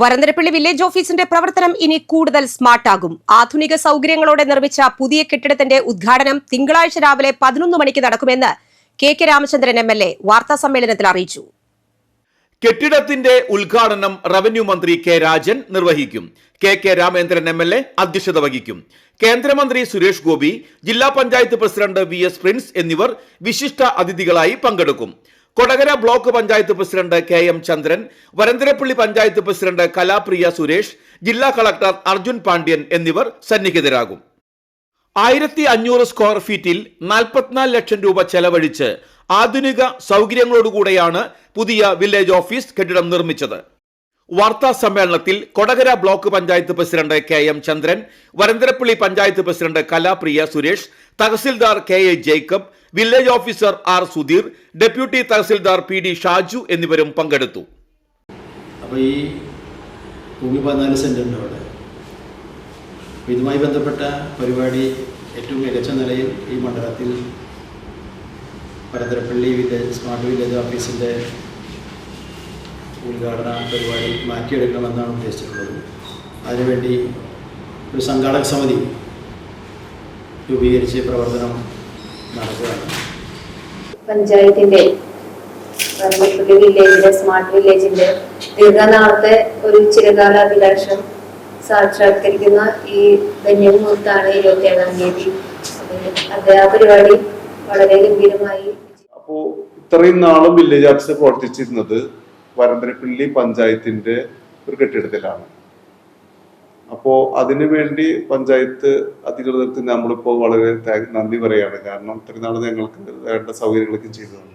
Varantharappilly village ഓഫീസിന്റെ പ്രവർത്തനം ഇനി കൂടുതൽ സ്മാർട്ടാകും ആധുനിക സൗകര്യങ്ങളോടെ നിർമ്മിച്ച പുതിയ കെട്ടിടത്തിന്റെ ഉദ്ഘാടനം തിങ്കളാഴ്ച രാവിലെ പതിനൊന്ന് മണിക്ക് നടക്കുമെന്ന് K K Ramachandran M L A വാർത്താ സമ്മേളനത്തിൽ അറിയിച്ചു. കെട്ടിടത്തിന്റെ ഉദ്ഘാടനം റവന്യൂ മന്ത്രി കെ രാജൻ നിർവഹിക്കും. K K Ramendran M L A അധ്യക്ഷത വഹിക്കും. കേന്ദ്രമന്ത്രി സുരേഷ് ഗോപി ജില്ലാ panchayat president V S Prince എന്നിവർ വിശിഷ്ട അതിഥികളായി പങ്കെടുക്കും. Kodakara block panchayat president K M Chandran Varantharappilly panchayat president Kalapriya Suresh ജില്ലാ കളക്ടർ അർജുൻ പാണ്ഡ്യൻ എന്നിവർ സന്നിഹിതരാകും. ആയിരത്തി അഞ്ഞൂറ് സ്ക്വയർ ഫീറ്റിൽ നാൽപ്പത്തിനാല് ലക്ഷം രൂപ ചെലവഴിച്ച് ആധുനിക സൗകര്യങ്ങളോടുകൂടെയാണ് പുതിയ വില്ലേജ് ഓഫീസ് കെട്ടിടം നിർമ്മിച്ചത്. വാർത്താ സമ്മേളനത്തിൽ Kodakara block panchayat president K M Chandran Varantharappilly panchayat president Kalapriya Suresh tahsildar K A Jacob village officer R Sudheer deputy tahsildar P D Shaju എന്നിവരും പങ്കെടുത്തു. അപ്പോൾ ഈ ഇതുമായി ബന്ധപ്പെട്ട പരിപാടി ഏറ്റവും മികച്ച നിലയിൽ ഈ മണ്ഡലത്തിൽ പരന്തരപ്പള്ളി വില്ലേജ് സ്മാർട്ട് വില്ലേജ് ഓഫീസിന്റെ ഉദ്ഘാടന പരിപാടി മാറ്റിയെടുക്കണമെന്നാണ് ഉദ്ദേശിച്ചിട്ടുള്ളത്. അതിനുവേണ്ടി ഒരു സംഘാടക സമിതി രൂപീകരിച്ച് പ്രവർത്തനം നടക്കുകയാണ് പഞ്ചായത്തിന്റെ വില്ലേജിന്റെ സ്മാർട്ട് വില്ലേജിന്റെ ദീർഘനാളത്തെ ഒരു ചിരകാല അഭിലാഷം സാക്ഷാത്കരിക്കുന്ന ഈ ധന്യമുഹൂർത്താണ് ഇരുപത്തി ഏഴാം തീയതി. അത് ആ പരിപാടി വളരെ ഗംഭീരമായി അപ്പോൾ ഇത്രയും നാളും വില്ലേജ് ഓഫീസർ പ്രവർത്തിച്ചിരുന്നത് വരന്തരപ്പള്ളി പഞ്ചായത്തിന്റെ ഒരു കെട്ടിടത്തിലാണ്. അപ്പോ അതിനു വേണ്ടി പഞ്ചായത്ത് അധികൃതർക്ക് നമ്മളിപ്പോൾ വളരെ നന്ദി പറയാണ്. കാരണം ഇത്രയും നാൾ ഞങ്ങൾക്ക് വേണ്ട സൗകര്യങ്ങളൊക്കെ ചെയ്തു തന്നു.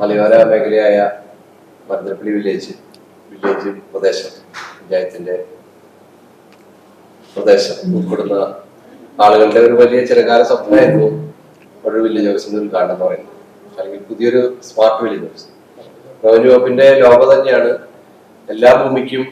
മലയോര മേഖലയായ വരന്തരപ്പിള്ളി വില്ലേജ് വില്ലേജ് പ്രദേശം പഞ്ചായത്തിന്റെ പ്രദേശം ഉൾപ്പെടുന്ന ആളുകളുടെ ഒരു വലിയ ചിലകാല സ്വപ്നമായിരുന്നു. ഒരു വില്ലേജ് ഓഫീസിന്റെ ഉദ്ഘാടനം പറയുന്നത്. അല്ലെങ്കിൽ പുതിയൊരു സ്മാർട്ട് വില്ലേജ് ഓഫീസ് റവന്യൂ വകുപ്പിന്റെ ലോഗോ തന്നെയാണ്. എല്ലാ ഭൂമിക്കും